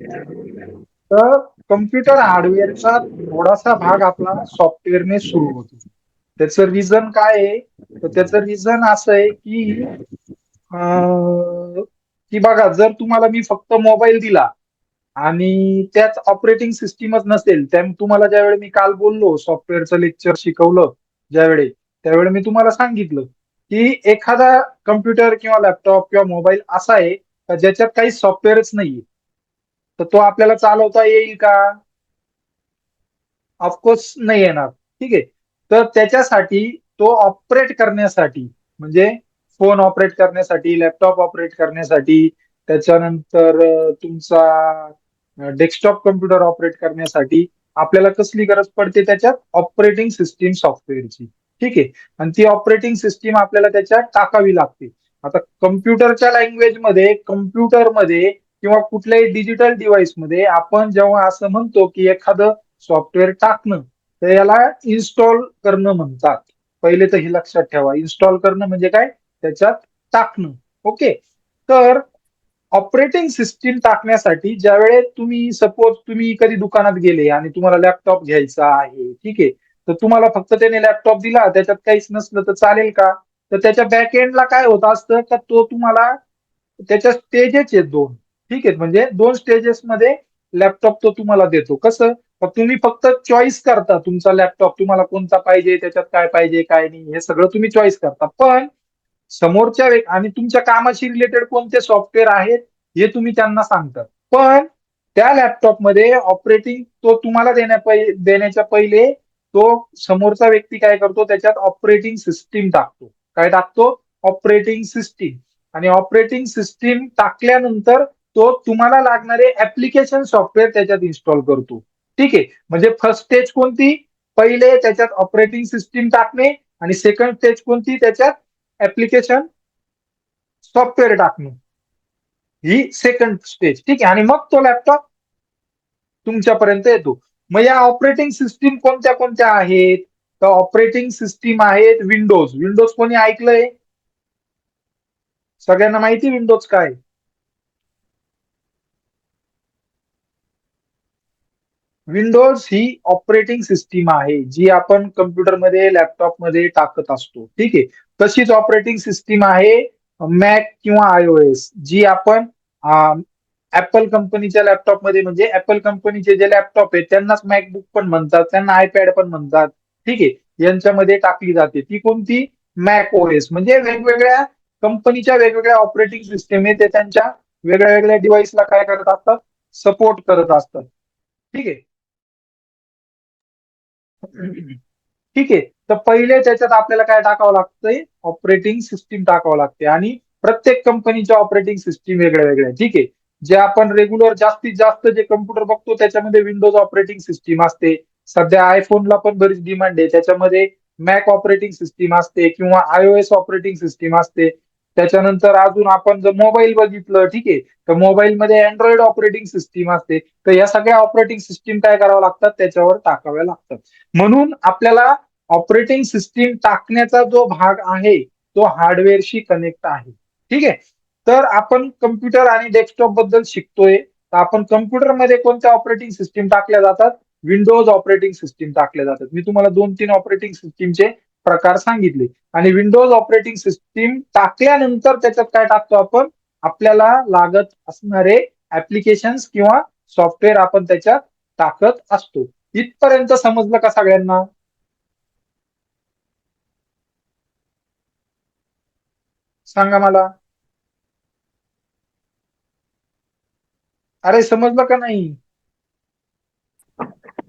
तर कम्प्युटर हार्डवेअरचा थोडासा भाग आपला सॉफ्टवेअरने सुरू होतो. त्याचं रिझन काय आहे? तर त्याचं रिझन असं आहे की की बघा जर तुम्हाला मी फक्त मोबाईल दिला आणि त्यात ऑपरेटिंग सिस्टीमच नसेल त्या तुम्हाला ज्यावेळी मी काल बोललो सॉफ्टवेअरचं लेक्चर शिकवलं ज्यावेळी त्यावेळी मी तुम्हाला सांगितलं की एखादा कम्प्युटर किंवा लॅपटॉप किंवा मोबाईल असा आहे का ज्याच्यात काही सॉफ्टवेअरच नाहीये. तर तो आपल्याला चालवता येईल का? ऑफकोर्स नाही येणार. ठीक आहे. तर त्याच्यासाठी तो ऑपरेट करण्यासाठी म्हणजे फोन ऑपरेट करण्यासाठी लॅपटॉप ऑपरेट करण्यासाठी त्याच्यानंतर तुमचा डेस्कटॉप कम्प्युटर ऑपरेट करण्यासाठी आपल्याला कसली गरज पडते त्याच्यात? ऑपरेटिंग सिस्टीम सॉफ्टवेअरची ठीक आहे. आणि ती ऑपरेटिंग सिस्टीम आपल्याला त्याच्यात टाकावी लागते. आता कम्प्युटरच्या लँग्वेजमध्ये कम्प्युटरमध्ये किंवा कुठल्याही डिजिटल डिव्हाइसमध्ये आपण जेव्हा असं म्हणतो की एखादं सॉफ्टवेअर टाकणं तर याला इन्स्टॉल करणं म्हणतात. पहिले तर हे लक्षात ठेवा. इन्स्टॉल करणं म्हणजे काय? त्याच्यात टाकणं. ओके तर ऑपरेटिंग सिस्टीम टाकण्यासाठी ज्यावेळेस तुम्ही सपोज तुम्ही कधी दुकानात गेले आणि तुम्हाला लॅपटॉप घ्यायचा आहे ठीक आहे? तर तुम्हाला फक्त त्याने लॅपटॉप दिला त्याच्यात काहीच नसलं तर चालेल का? तर त्याच्या बॅक एंडला काय होत असतं? का तो तुम्हाला त्याच्या स्टेजेस आहेत दोन. ठीक आहे म्हणजे दोन स्टेजेस मध्ये लॅपटॉप तो तुम्हाला देतो. कसं? मग तुम्ही फक्त चॉईस करता तुमचा लॅपटॉप तुम्हाला कोणता पाहिजे त्याच्यात काय पाहिजे काय नाही हे सगळं तुम्ही चॉईस करता. पण समोरच्या आणि तुमच्या कामाशी रिलेटेड कोणते सॉफ्टवेअर आहेत हे तुम्ही त्यांना सांगता. पण त्या लॅपटॉपमध्ये ऑपरेटिंग तो तुम्हाला देण्या देण्याच्या पहिले तो समोरचा व्यक्ती काय करतो त्याच्यात ऑपरेटिंग सिस्टीम टाकतो. काय टाकतो? ऑपरेटिंग सिस्टीम आणि ऑपरेटिंग सिस्टीम टाकल्यानंतर तो तुम्हाला लागणारे ऍप्लिकेशन सॉफ्टवेअर त्याच्यात इन्स्टॉल करतो. ठीक? आहे म्हणजे फर्स्ट स्टेज कोणती? पहिले त्याच्यात ऑपरेटिंग सिस्टीम टाकणे आणि सेकंड स्टेज कोणती? त्याच्यात ऍप्लिकेशन सॉफ्टवेअर टाकणे. ही सेकंड स्टेज ठीक? आहे आणि मग तो लॅपटॉप तुमच्यापर्यंत येतो. मग या ऑपरेटिंग सिस्टीम कोणत्या कोणत्या आहेत? तर ऑपरेटिंग सिस्टीम आहेत विंडोज विंडोज कोणी ऐकलंय? सगळ्यांना माहिती विंडोज काय? विंडोज ही ऑपरेटिंग सिस्टीम आहे जी आपण कम्प्युटरमध्ये लॅपटॉपमध्ये टाकत असतो. ठीक आहे? तशीच ऑपरेटिंग सिस्टीम आहे मॅक किंवा आयओएस जी आपण ऍपल कंपनीच्या लॅपटॉपमध्ये म्हणजे ऍपल कंपनीचे जे लॅपटॉप आहेत त्यांनाच मॅकबुक पण म्हणतात त्यांना आयपॅड पण म्हणतात. ठीक आहे? यांच्यामध्ये टाकली जाते. ती कोणती? मॅक ओएस म्हणजे वेगवेगळ्या कंपनीच्या वेगवेगळ्या ऑपरेटिंग सिस्टीम आहे ते त्यांच्या वेगळ्या वेगळ्या डिव्हाइसला काय करत असतात? सपोर्ट करत असतात. ठीक आहे? ठीक आहे. तर पहिले त्याच्यात आपल्याला काय टाकावं लागतंय? ऑपरेटिंग सिस्टीम टाकावं लागते. आणि प्रत्येक कंपनीच्या ऑपरेटिंग सिस्टीम वेगळ्या वेगळ्या ठीक आहे. जे आपण रेग्युलर जास्तीत जास्त जे कम्प्युटर बघतो त्याच्यामध्ये विंडोज ऑपरेटिंग सिस्टीम असते. सध्या आयफोनला पण बरीच डिमांड आहे. त्याच्यामध्ये मॅक ऑपरेटिंग सिस्टीम असते किंवा आयओएस ऑपरेटिंग सिस्टीम असते. त्याच्यानंतर अजून आपण जर मोबाईल बघितलं ठीक आहे तर मोबाईलमध्ये अँड्रॉइड ऑपरेटिंग सिस्टीम असते. तर या सगळ्या ऑपरेटिंग सिस्टीम काय करावं लागतात? त्याच्यावर टाकाव्या लागतात. म्हणून आपल्याला ऑपरेटिंग सिस्टीम टाकण्याचा जो भाग आहे तो हार्डवेअरशी कनेक्ट आहे. ठीक आहे? तर आपण कम्प्युटर आणि डेस्कटॉपबद्दल शिकतोय. तर आपण कम्प्युटरमध्ये कोणत्या ऑपरेटिंग सिस्टीम टाकल्या जातात? विंडोज ऑपरेटिंग सिस्टीम टाकल्या जातात. मी तुम्हाला दोन तीन ऑपरेटिंग सिस्टीमचे प्रकार सांगितले. आणि विंडोज ऑपरेटिंग सिस्टीम टाकल्यानंतर त्याच्यात काय टाकतो आपण? आपल्याला लागत असणारे ऍप्लिकेशन किंवा सॉफ्टवेअर आपण त्याच्यात टाकत असतो. इथपर्यंत समजलं का सगळ्यांना? सांगा मला. अरे समजलं का नाही?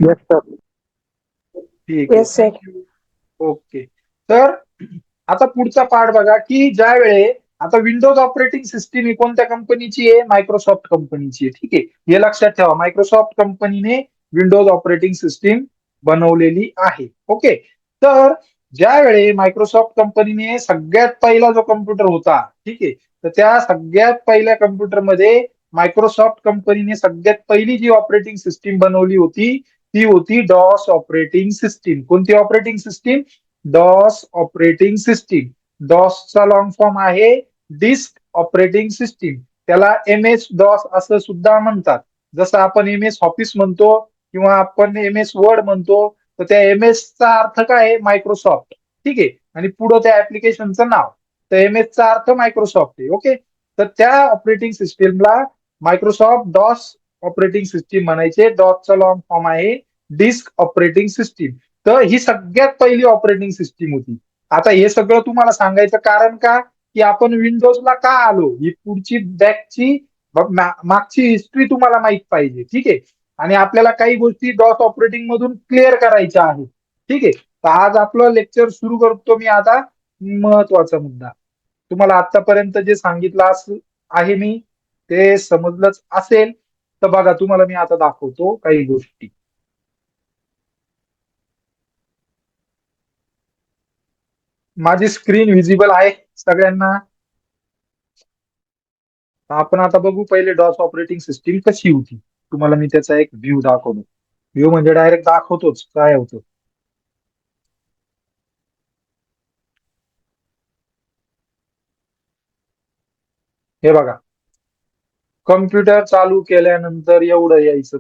येस सर ठीक आहे. ओके. तर आता पुढचा पार्ट बघा की ज्या वेळे आता विंडोज ऑपरेटिंग सिस्टीम ही कोणत्या कंपनीची आहे? मायक्रोसॉफ्ट कंपनीची आहे. ठीक आहे? हे लक्षात ठेवा. मायक्रोसॉफ्ट कंपनीने विंडोज ऑपरेटिंग सिस्टीम बनवलेली आहे. ओके? तर ज्या वेळे मायक्रोसॉफ्ट कंपनीने सगळ्यात पहिला जो कम्प्युटर होता ठीक आहे? तर त्या सगळ्यात पहिल्या कम्प्युटरमध्ये मायक्रोसॉफ्ट कंपनीने सगळ्यात पहिली जी ऑपरेटिंग सिस्टीम बनवली होती ती होती डॉस ऑपरेटिंग सिस्टीम कोणती operating system DOS operating system डॉसचा long form आहे डिस्क ऑपरेटिंग सिस्टीम त्याला एम एस डॉस असं सुद्धा म्हणतात. जसं आपण एम एस ऑफिस म्हणतो किंवा आपण एम एस वर्ड म्हणतो तर त्या एम एस चा अर्थ काय आहे? मायक्रोसॉफ्ट. ठीक आहे? आणि पुढं त्या ऍप्लिकेशनचं नाव. तर एम एस चा अर्थ मायक्रोसॉफ्ट आहे. ओके? तर त्या ऑपरेटिंग सिस्टीमला मायक्रोसॉफ्ट डॉस ऑपरेटिंग सिस्टीम म्हणायचे. डॉटचा लॉंग फॉर्म आहे. डिस्क ऑपरेटिंग सिस्टीम तर ही सगळ्यात पहिली ऑपरेटिंग सिस्टीम होती. आता हे सगळं तुम्हाला सांगायचं कारण का? की आपण विंडोजला का आलो? ही पुढची बॅकची मागची हिस्ट्री तुम्हाला माहीत पाहिजे. ठीक आहे? आणि आपल्याला काही गोष्टी डॉट ऑपरेटिंग मधून क्लिअर करायच्या आहेत. ठीक आहे? तर आज आपलं लेक्चर सुरू करतो मी आता. महत्त्वाचा मुद्दा. तुम्हाला आतापर्यंत जे सांगितलं आहे मी ते समजलंच असेल. तर बघा तुम्हाला मी आता दाखवतो काही गोष्टी. माझी स्क्रीन व्हिजिबल आहे सगळ्यांना. आपण आता बघू पहिले डॉस ऑपरेटिंग सिस्टीम कशी होती. तुम्हाला मी त्याचा एक व्ह्यू दाखवतो. व्ह्यू म्हणजे डायरेक्ट दाखवतोच काय होतं. हे बघा. कम्प्युटर चालू केल्यानंतर एवढं यायचं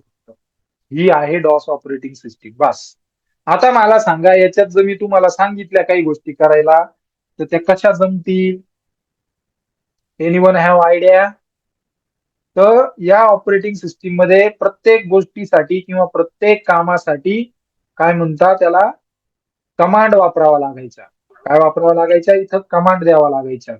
ही आहे डॉस ऑपरेटिंग सिस्टीम. बस. आता मला सांगा याच्यात जर मी तुम्हाला सांगितल्या काही गोष्टी करायला तर त्या कशा जमतील? एनी वन हॅव आयडिया तर या ऑपरेटिंग सिस्टीममध्ये प्रत्येक गोष्टीसाठी किंवा प्रत्येक कामासाठी काय म्हणता त्याला? कमांड वापरावा लागायचा. काय वापरावा लागायचा? इथं कमांड द्यावा लागायच्या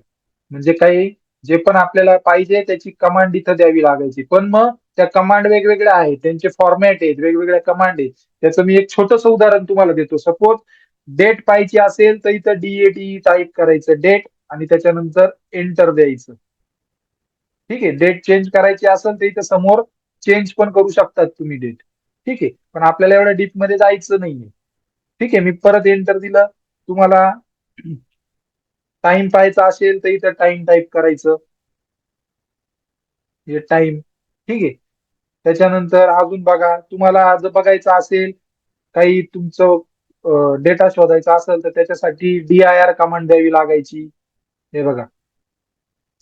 म्हणजे काही जे पण आपल्याला पाहिजे त्याची कमांड इथं द्यावी लागायची. पण मग त्या कमांड वेगवेगळ्या आहेत त्यांचे फॉर्मॅट आहेत वेगवेगळ्या कमांड आहेत. त्याचं मी एक छोटस उदाहरण तुम्हाला देतो. सपोज डेट पाहिजे असेल तर इथं डीएटी टाईप करायचं डेट आणि त्याच्यानंतर एंटर द्यायचं. ठीक आहे? डेट चेंज करायची असेल तर इथं समोर चेंज पण करू शकतात तुम्ही डेट ठीक आहे? पण आपल्याला एवढ्या डीपमध्ये जायचं नाहीये. ठीक आहे? मी परत एंटर दिलं. तुम्हाला टाइम पाहायचा असेल तर इथं टाइम टाईप करायचं. हे टाइम ठीक आहे? त्याच्यानंतर अजून बघा तुम्हाला जर बघायचं असेल काही तुमचं डेटा शोधायचा असेल तर त्याच्यासाठी डी आय आर कमांड द्यावी लागायची. हे बघा.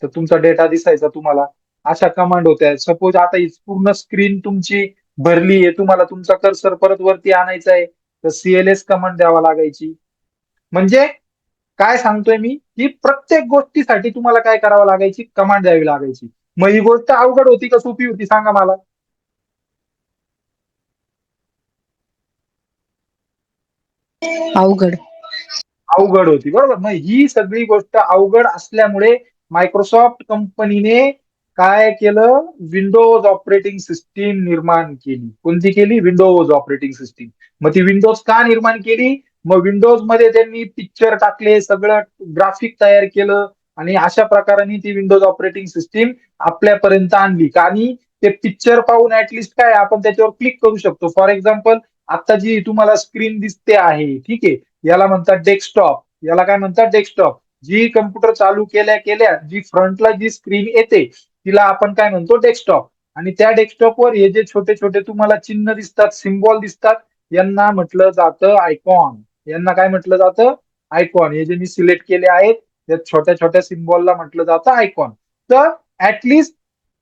तर तुमचा डेटा दिसायचा तुम्हाला. अशा कमांड होत्या. सपोज आता ही पूर्ण स्क्रीन तुमची भरली आहे तुम्हाला तुमचा कर्सर परत वरती आणायचा आहे तर सीएलएस कमांड द्यावा लागायची. म्हणजे काय सांगतोय मी? की प्रत्येक गोष्टीसाठी तुम्हाला काय करावं लागायची? कमांड द्यावी लागायची. मग ही गोष्ट अवघड होती का सोपी होती सांगा मला. अवघड. अवघड होती बरोबर. मग ही सगळी गोष्ट अवघड असल्यामुळे मायक्रोसॉफ्ट कंपनीने काय केलं? विंडोज ऑपरेटिंग सिस्टीम निर्माण केली. कोणती केली? विंडोज ऑपरेटिंग सिस्टीम मग ती विंडोज का निर्माण केली? मग विंडोजमध्ये त्यांनी पिक्चर टाकले सगळं ग्राफिक तयार केलं आणि अशा प्रकाराने ती विंडोज ऑपरेटिंग सिस्टीम आपल्यापर्यंत आणली. आणि ते पिक्चर पाहून ऍटलिस्ट काय आपण त्याच्यावर क्लिक करू शकतो. फॉर एक्झाम्पल आता जी तुम्हाला स्क्रीन दिसते आहे ठीक आहे याला म्हणतात डेस्कटॉप याला काय म्हणतात? डेस्कटॉप जी कम्प्युटर चालू केल्या केल्या जी फ्रंटला जी स्क्रीन येते तिला आपण काय म्हणतो? डेस्कटॉप आणि त्या डेस्कटॉपवर हे जे छोटे छोटे तुम्हाला चिन्ह दिसतात सिम्बॉल दिसतात यांना म्हटलं जातं आयकॉन यांना काय म्हटलं जातं? आयकॉन हे जे मी सिलेक्ट केले आहेत या छोट्या छोट्या सिम्बॉलला म्हटलं जातं आयकॉन तर ऍटलिस्ट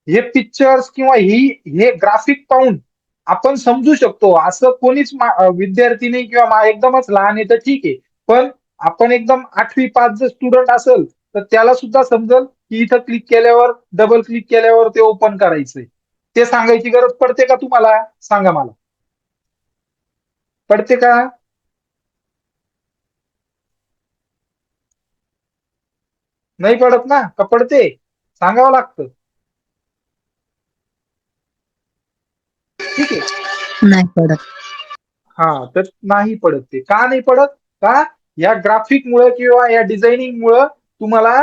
हे पिक्चर्स किंवा ही हे ग्राफिक पाहून आपण समजू शकतो. असं कोणीच विद्यार्थी नाही किंवा एकदमच लहान आहे तर ठीक आहे. पण आपण एकदम आठवी पाच जर स्टुडंट असेल तर त्याला सुद्धा समजेल की इथं क्लिक केल्यावर डबल क्लिक केल्यावर ते ओपन करायचंय. ते सांगायची गरज पडते का तुम्हाला? सांगा मला. पडते का? नाही पडत ना का पडते? सांगावं लागतं. ठीक आहे. नाही पडत. हा तर नाही पडत ते. का नाही पडत? का या ग्राफिक मुळे किंवा या डिझायनिंग मुळे तुम्हाला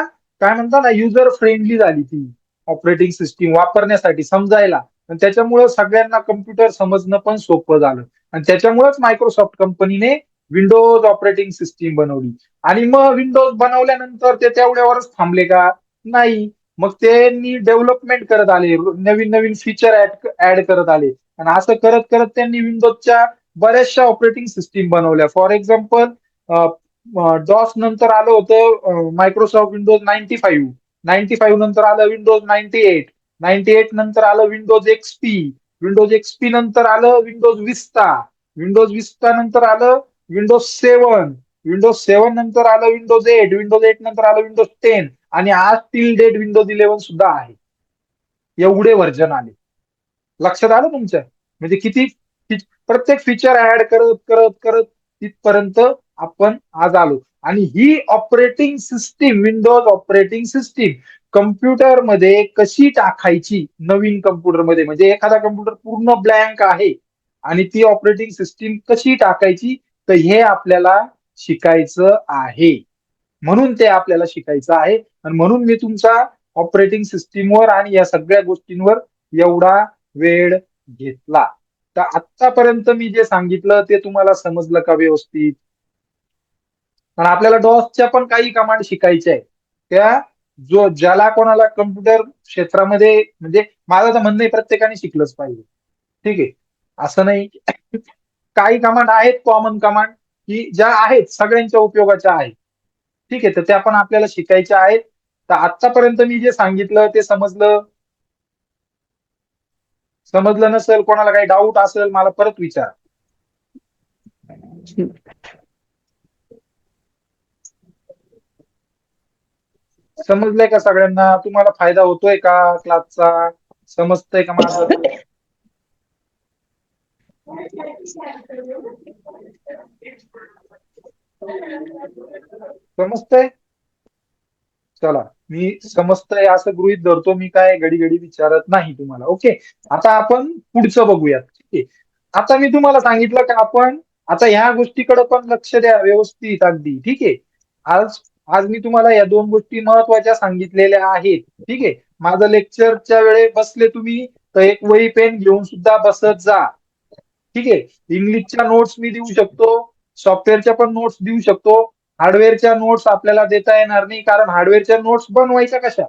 काय म्हणता ना युजर फ्रेंडली झाली ती ऑपरेटिंग सिस्टीम वापरण्यासाठी समजायला. आणि त्याच्यामुळे सगळ्यांना कम्प्युटर समजणं पण सोपं झालं. आणि त्याच्यामुळेच मायक्रोसॉफ्ट कंपनीने विंडोज ऑपरेटिंग सिस्टीम बनवली. आणि मग विंडोज बनवल्यानंतर ते तेवढ्यावरच थांबले का? नाही. मग त्यांनी डेव्हलपमेंट करत आले. नवीन नवीन फीचर ऍड करत आले. आणि असं करत करत त्यांनी विंडोजच्या बऱ्याचशा ऑपरेटिंग सिस्टीम बनवल्या. फॉर एक्झाम्पल डॉस नंतर आलं होतं Microsoft Windows ninety five ninety five नंतर आलं Windows ninety eight ninety eight नंतर आलं विंडोज एक्सपी विंडोज एक्सपी नंतर आलं विंडोज विस्ता विंडोज विस्ता नंतर आलं विंडोज सेवन विंडोज सेवन नंतर आलं विंडोज एट विंडोज एट नंतर आलं विंडोज टेन आणि आज टिल डेट विंडोज इलेव्हन सुद्धा आहे. एवढे व्हर्जन आले. लक्षात आलं तुमच्या म्हणजे किती प्रत्येक फीचर ऍड करत करत करत तिथपर्यंत आपण आज आलो. आणि ही operating system Windows operating system कम्प्युटरमध्ये कशी टाकायची नवीन कम्प्युटरमध्ये म्हणजे एखादा कम्प्युटर पूर्ण ब्लँक आहे आणि ती ऑपरेटिंग सिस्टीम कशी टाकायची? तर हे आपल्याला शिकायचं आहे. म्हणून ते आपल्याला शिकायचं आहे. आणि म्हणून मी तुमचा ऑपरेटिंग सिस्टीमवर आणि या सगळ्या गोष्टींवर एवढा वेळ घेतला. तर आतापर्यंत मी जे सांगितलं ते तुम्हाला समजलं का व्यवस्थित? आणि आपल्याला डॉसच्या पण काही कमांड शिकायच्या आहे त्या जो ज्याला कोणाला कम्प्युटर क्षेत्रामध्ये म्हणजे माझं तर म्हणणं प्रत्येकाने शिकलंच पाहिजे. ठीक आहे? असं नाही. काही कमांड आहेत कॉमन कमांड की ज्या आहेत सगळ्यांच्या उपयोगाच्या आहेत. ठीक आहे तर त्या पण आपल्याला शिकायच्या आहेत. तर आतापर्यंत मी जे सांगितलं ते समजलं? समजलं नसेल कोणाला काही डाऊट असेल मला परत विचार. समजलंय का सगळ्यांना? तुम्हाला फायदा होतोय का क्लासचा समजतंय का माझं? समजतंय? चला मी समजतंय असं गृहित धरतो मी काय घडी घडी विचारत नाही तुम्हाला. ओके आता आपण पुढचं बघूयात. ठीक आहे आता मी तुम्हाला सांगितलं का आपण आता ह्या गोष्टीकडे पण लक्ष द्या व्यवस्थित अगदी. ठीक? आहे आज आज मी तुम्हाला या दोन गोष्टी महत्त्वाच्या सांगितलेल्या आहेत. ठीक? आहे माझं लेक्चरच्या वेळे बसले तुम्ही तर एक वही पेन घेऊन सुद्धा बसत जा. ठीक आहे. इंग्लिशच्या नोट्स मी देऊ शकतो. सॉफ्टवेअरच्या पण नोट्स देऊ शकतो. हार्डवेअरच्या नोट्स आपल्याला देता येणार नाही. कारण हार्डवेअरच्या नोट्स बनवायच्या कशा?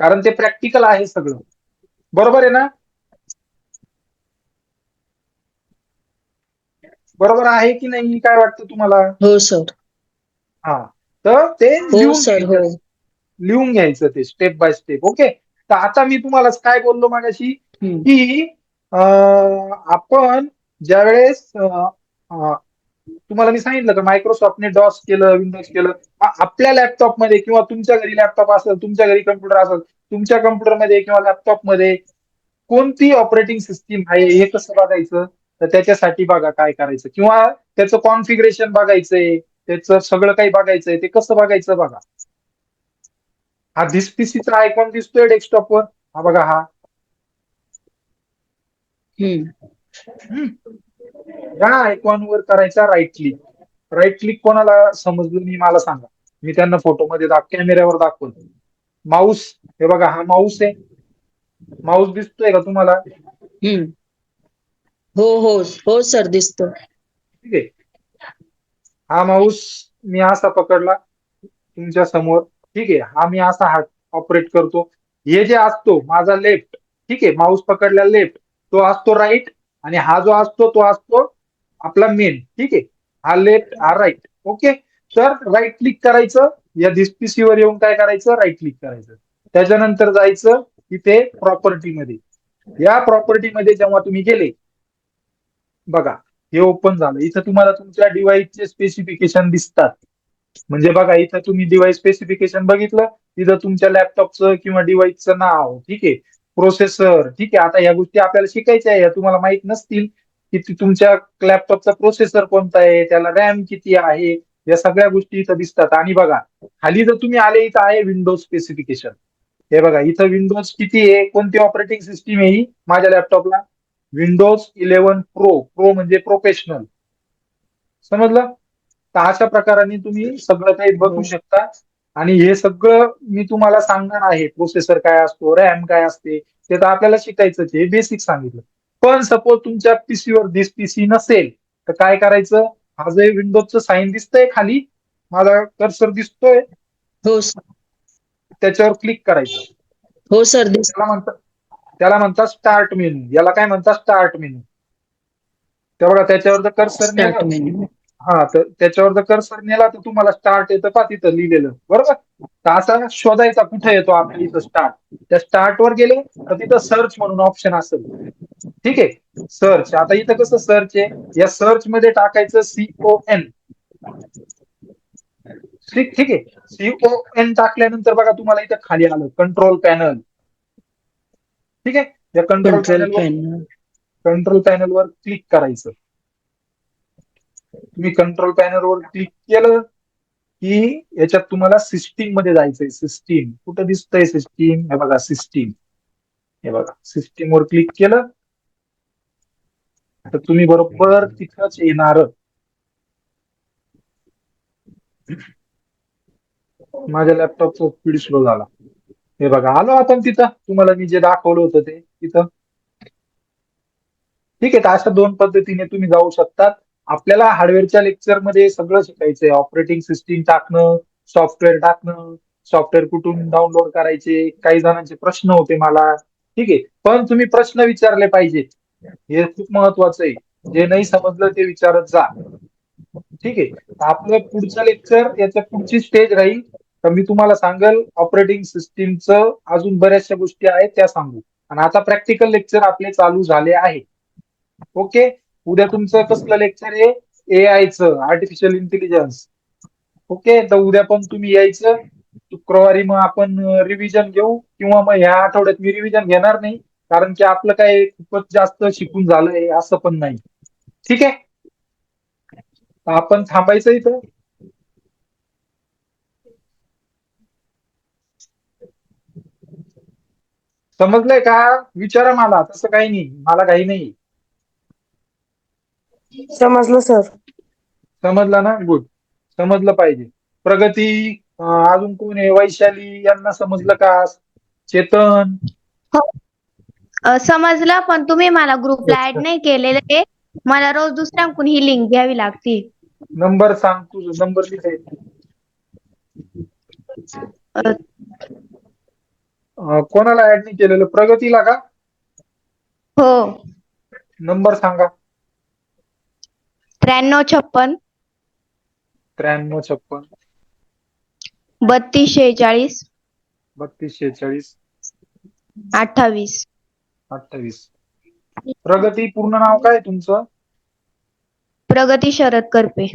कारण ते प्रॅक्टिकल आहे सगळं. बरोबर आहे ना? बरोबर आहे की नाही? काय वाटतं तुम्हाला? हो सर हा. तर ते हो लिहून हो. घ्यायचं. लिहून घ्यायचं ते स्टेप बाय स्टेप ओके तर आता मी तुम्हाला काय बोललो मागाशी. की आपण ज्यावेळेस तुम्हाला मी सांगितलं का मायक्रोसॉफ्टने डॉस केलं विंडोज केलं आपल्या लॅपटॉपमध्ये किंवा तुमच्या घरी लॅपटॉप असेल तुमच्या घरी कम्प्युटर असेल तुमच्या कम्प्युटरमध्ये किंवा लॅपटॉपमध्ये कोणती ऑपरेटिंग सिस्टीम आहे हे कसं बघायचं? तर त्याच्यासाठी बघा काय करायचं. किंवा त्याचं कॉन्फिगरेशन बघायचंय त्याचं सगळं काही बघायचंय ते कसं बघायचं बघा. हा दिस पीसीचा आयकॉन दिसतोय डेस्कटॉपवर हा बघा हा. हम्म. या आयकॉनवर करायचा राईट क्लिक राईट क्लिक कोणाला समजलं मी मला सांगा. मी त्यांना फोटोमध्ये दाख कॅमेऱ्यावर दाखवतो माऊस हे बघा हा माऊस आहे. माऊस दिसतोय का तुम्हाला? हम्म. हो हो हो सर दिसतो ठीक आहे. हा माऊस मी असा पकडला तुमच्यासमोर. ठीक आहे. हा मी असा हात ऑपरेट करतो. हे जे असतो माझा लेफ्ट ठीक आहे. माऊस पकडला लेफ्ट तो असतो राईट आणि हा जो असतो तो असतो आपला मेन ठीक? आहे हा लेफ्ट हा राईट ओके तर राईट क्लिक करायचं. या दिसपीसी वर येऊन काय करायचं? राईट क्लिक करायचं. त्याच्यानंतर जायचं इथे प्रॉपर्टीमध्ये या प्रॉपर्टीमध्ये जेव्हा तुम्ही गेले बघा हे ओपन झालं. इथं तुम्हाला तुमच्या डिव्हाइसचे स्पेसिफिकेशन दिसतात. म्हणजे बघा इथं तुम्ही डिव्हाइस स्पेसिफिकेशन बघितलं. तिथं तुमच्या लॅपटॉपचं किंवा डिव्हाइसचं नाव. ठीक? आहे प्रोसेसर ठीक आहे आता या गोष्टी आपल्याला शिकायच्या आहे तुम्हाला माहीत नसतील की तुमच्या लॅपटॉपचा प्रोसेसर कोणता आहे त्याला रॅम किती आहे या सगळ्या गोष्टी इथं दिसतात. आणि बघा खाली जर तुम्ही आले इथं आहे विंडोज स्पेसिफिकेशन हे बघा इथं विंडोज किती आहे कोणती ऑपरेटिंग सिस्टीम आहे ही? माझ्या लॅपटॉपला विंडोज इलेव्हन प्रो प्रो म्हणजे प्रोफेशनल समजलं? तर अशा प्रकाराने तुम्ही सगळं काही बघू शकता. आणि हे सगळं मी तुम्हाला सांगणार आहे. प्रोसेसर काय असतो? रॅम काय असते? ते तर आपल्याला शिकायचंच आहे. बेसिक सांगितलं. पण सपोज तुमच्या पीसीवर दिस पीसी नसेल तर काय करायचं? हा जे विंडोजचं साईन दिसतंय खाली माझा कर्सर दिसतोय. हो सर त्याच्यावर क्लिक करायचं. हो सर त्याला म्हणतात त्याला म्हणतात स्टार्ट मेनू याला काय म्हणतात? स्टार्ट मेनू ते बघा त्याच्यावर कर्सर हा तर त्याच्यावर जर कर्सर नेला तर तुम्हाला स्टार्ट येतं पा तिथं लिहिलेलं? बरोबर? तर असा शोधायचा कुठे येतो आपल्या इथं स्टार्ट त्या स्टार्ट वर गेले तर तिथं सर्च म्हणून ऑप्शन असेल. ठीक आहे? सर्च आता इथं कसं सर्च आहे? या सर्च मध्ये टाकायचं सीओ एन ठीक ठीक आहे? सीओ एन टाकल्यानंतर बघा तुम्हाला इथं खाली आलं. कंट्रोल पॅनल ठीक आहे? या कंट्रोल पॅनल कंट्रोल पॅनलवर क्लिक करायचं. तुम्ही कंट्रोल पॅनलवर क्लिक केलं की याच्यात तुम्हाला सिस्टीममध्ये जायचंय. सिस्टीम कुठं दिसतंय सिस्टीम हे बघा सिस्टीम हे बघा सिस्टीम वर क्लिक केलं. तर तुम्ही बरोबर तिथंच येणार. माझ्या लॅपटॉपचा स्पीड स्लो झाला. हे बघा आलो आपण तिथं. तुम्हाला मी जे दाखवलं होतं ते तिथं. ठीक आहे तर अशा दोन पद्धतीने तुम्ही जाऊ शकतात. आपल्याला हार्डवेअरच्या लेक्चरमध्ये सगळं शिकायचंय. ऑपरेटिंग सिस्टीम टाकणं सॉफ्टवेअर टाकणं सॉफ्टवेअर कुठून डाउनलोड करायचे काही जणांचे प्रश्न होते मला. ठीक आहे. पण तुम्ही प्रश्न विचारले पाहिजे हे खूप महत्वाचं आहे. जे नाही समजलं ते विचारत जा. ठीक आहे. आपलं पुढचं लेक्चर याच्या पुढची स्टेज राहील. तर मी तुम्हाला सांगेल ऑपरेटिंग सिस्टीमचं अजून बऱ्याचशा गोष्टी आहेत त्या सांगू. आणि आता प्रॅक्टिकल लेक्चर आपले चालू झाले आहे. ओके उद्या तुमचं कसलं लेक्चर आहे? ए आयचं आर्टिफिशियल इंटेलिजन्स ओके तर उद्या पण तुम्ही यायचं. शुक्रवारी मग आपण रिव्हिजन घेऊ. किंवा मग ह्या आठवड्यात मी रिव्हिजन घेणार नाही. कारण की आपलं काय खूपच जास्त शिकून झालंय असं पण नाही. ठीक आहे? आपण थांबायचं इथं. समजलंय का? विचारा मला तसं काही नाही. मला काही नाही. समजलं सर. समजलं ना? गुड समजलं पाहिजे. प्रगती अं, अजून कोण आहे? वैशाली यांना समजलं का? चेतन? अ, समजलं पण तुम्ही मला ग्रुपला ऍड नाही केलेलं आहे. मला रोज दुसऱ्यांकडून ही लिंक घ्यावी लागते. नंबर सांग तुझं. नंबर लिहायचा अ, अं, कोणाला ऍड नाही केलेलं? प्रगतीला का? हो. नंबर सांगा. त्र्याण्णव छप्पन. त्र्याण्णव छप्पन. बत्तीस शेहेचाळीस. बत्तीस शेहेचाळीस. अठ्ठावीस. अठ्ठावीस. प्रगती पूर्ण नाव काय तुमचं? प्रगती शरद करपे.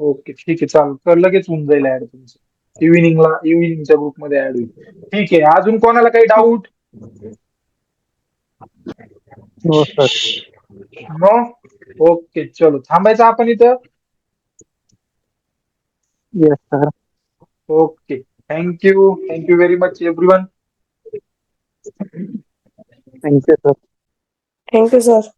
ओके ठीक आहे चालेल. तर लगेच होऊन जाईल ऍड तुमचं. इव्हिनिंगला इव्हिनिंगच्या ग्रुपमध्ये ऍड होईल. ठीक आहे अजून कोणाला काही डाऊट हो सर नो ओके चलो थांबायचं आपण इथं? Yes sir okay thank you thank you very much everyone thank you sir thank you sir